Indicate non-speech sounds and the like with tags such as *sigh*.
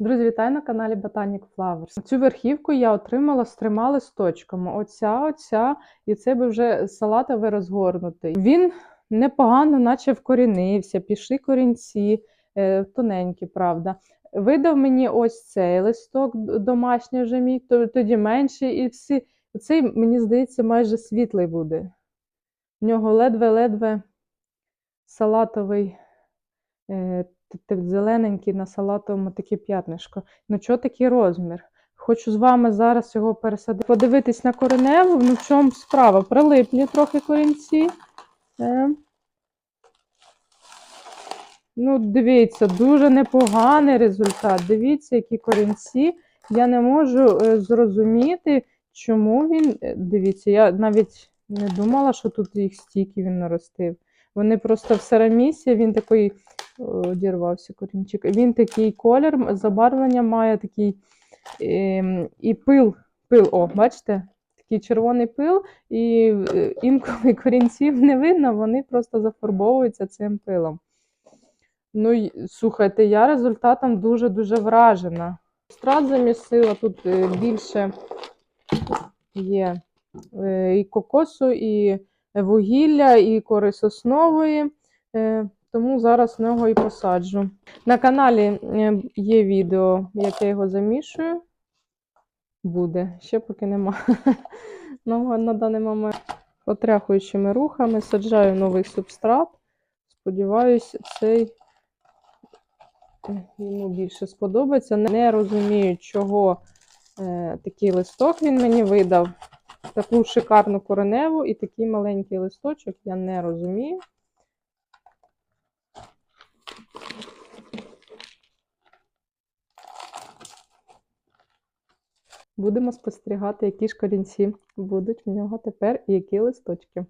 Друзі, вітаю на каналі Botanic Flowers. Цю верхівку я отримала з трьома листочками. Оця, оця, і це би вже салатовий розгорнутий. Він непогано, наче вкорінився, пішли корінці, е, тоненькі, правда. Видав мені ось цей листок домашній вже мій, тоді менший, і всі. Цей, мені здається, майже світлий буде. В нього ледве-ледве салатовий, е, зелененький на салатовому таке п'ятнишко. Ну, чого такий розмір? Хочу з вами зараз його пересадити. Подивитись на кореневу. Ну, в чому справа? Прилиплі трохи корінці. Е. Ну, дивіться, дуже непоганий результат. Дивіться, які корінці. Я не можу е, зрозуміти, чому він. е, Дивіться, я навіть не думала, що тут їх стільки він наростив. Вони просто в серамісі, він такий о, дірвався корінчик. Він такий колір, забарвлення має такий ем, і пил. Пил, о, бачите? Такий червоний пил, і е, інколи *laughs* корінців не видно, вони просто зафарбовуються цим пилом. Ну, слухайте, я результатом дуже-дуже вражена. Страт замісила, тут е, більше є е, і кокосу, і вугілля, і кори соснової. Тому зараз в нього і посаджу. На каналі е, є відео, як я його замішую. Буде, ще поки нема. *laughs* Ну, на даний момент потряхуючими рухами саджаю новий субстрат. Сподіваюсь, цей е, йому більше сподобається. Не розумію, чого е, такий листок він мені видав. Таку шикарну кореневу і такий маленький листочок, я не розумію. Будемо спостерігати, які ж корінці будуть в нього тепер і які листочки.